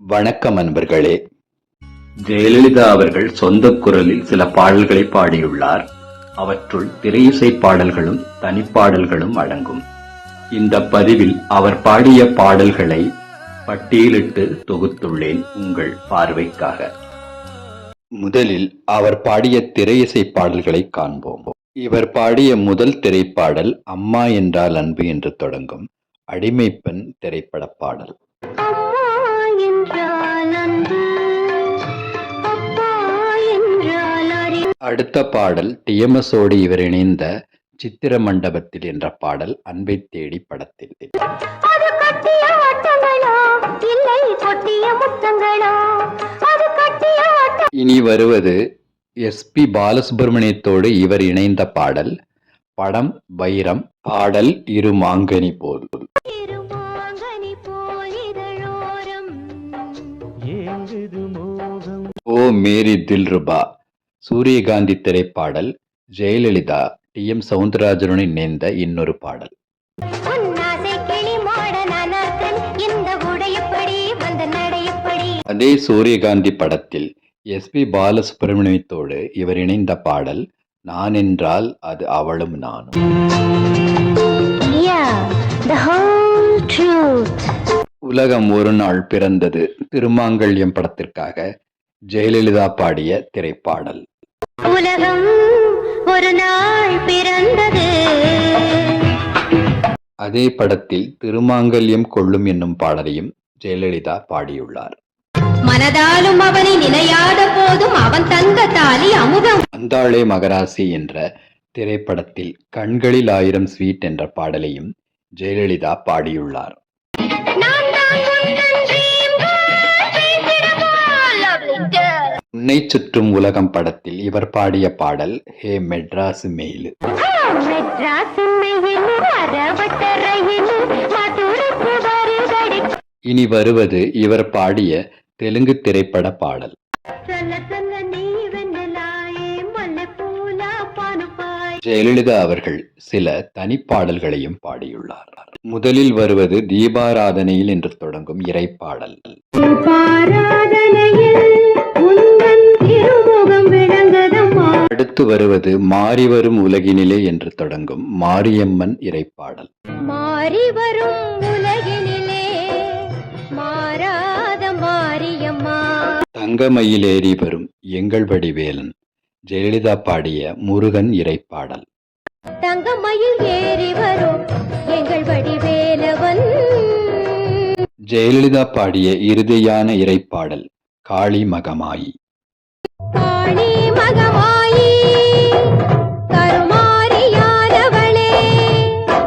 வணக்கம் அன்பர்களே. ஜெயலலிதா அவர்கள் சொந்த குரலில் சில பாடல்களை பாடியுள்ளார். அவற்றுள் திரையிசை பாடல்களும் தனிப்பாடல்களும் அடங்கும். இந்த பதிவில் அவர் பாடிய பாடல்களை பட்டியலிட்டு தொகுத்துள்ளேன் உங்கள் பார்வைக்காக. முதலில் அவர் பாடிய திரையிசை பாடல்களை காண்போம். இவர் பாடிய முதல் திரைப்பாடல் அம்மா என்றால் அன்பு என்று தொடங்கும். அடிமைப்பெண் திரைப்பட பாடல். அடுத்த பாடல் டிஎம்எஸோடு இவர் இணைந்த சித்திர மண்டபத்தில் என்ற பாடல் அன்பை தேடி படத்தில். அது கட்டிய வட்டங்களா இல்லை கொட்டிய முத்தங்களா? அது கட்டிய வட்ட இனி வருவது எஸ்பி பாலசுப்ரமணியத்தோடு இவர் இணைந்த பாடல் படம் வைரம் பாடல் இரு மாங்கனி போல். ஓ மேரி தில்ருபா. சூரியகாந்தி திரைப்பாடல் ஜெயலலிதா டி எம் சவுந்தரராஜனுடன் இணைந்த இன்னொரு பாடல். அதே சூரியகாந்தி படத்தில் எஸ்பி பாலசுப்ரமணியத்தோடு இவர் இணைந்த பாடல் நான் என்றால் அது அவளும் நானும் உலகம் ஒரு நாள் பிறந்தது. திருமாங்கல்யம் படத்திற்காக ஜெயலலிதா பாடிய திரைப்பாடல். உலகம் ஒரு நாள் பிறந்தது. அதே படத்தில் திருமாங்கல்யம் கொள்ளும் என்னும் பாடலையும் ஜெயலலிதா பாடியுள்ளார். மனதாலும் அவனை நினையாத போதும் அவன் தந்த தாலி அமுதம். அந்தாளே மகராசி என்ற திரைப்படத்தில் கண்களில் ஆயிரம் ஸ்வீட் என்ற பாடலையும் ஜெயலலிதா பாடியுள்ளார். உன்னை சுற்றும் உலகம் படத்தில் இவர் பாடிய பாடல் ஹே மெட்ராஸ் மெயிலு இனி வருவது இவர் பாடிய தெலுங்கு திரைப்பட பாடல். ஜெயலலிதா அவர்கள் சில தனிப்பாடல்களையும் பாடியுள்ளார். முதலில் வருவது தீபாராதனையில் என்று தொடங்கும் இறைப்பாடல். அடுத்து வருவது மாறி வரும் உலகினிலே என்று தொடங்கும் மாரியம்மன் இறைப்பாடல். மாறி வரும் உலகினிலே மாறாத மாரியம்மா. தங்கமயில் ஏறி வரும் எங்கள் வடிவேலன் ஜெயலலிதா பாடிய முருகன் இறைப்பாடல். தங்கமயில் ஏறி வரும் எங்கள் வடிவேலவன். ஜெயலலிதா பாடிய இறுதியான இறைப்பாடல் காளி மகமாயி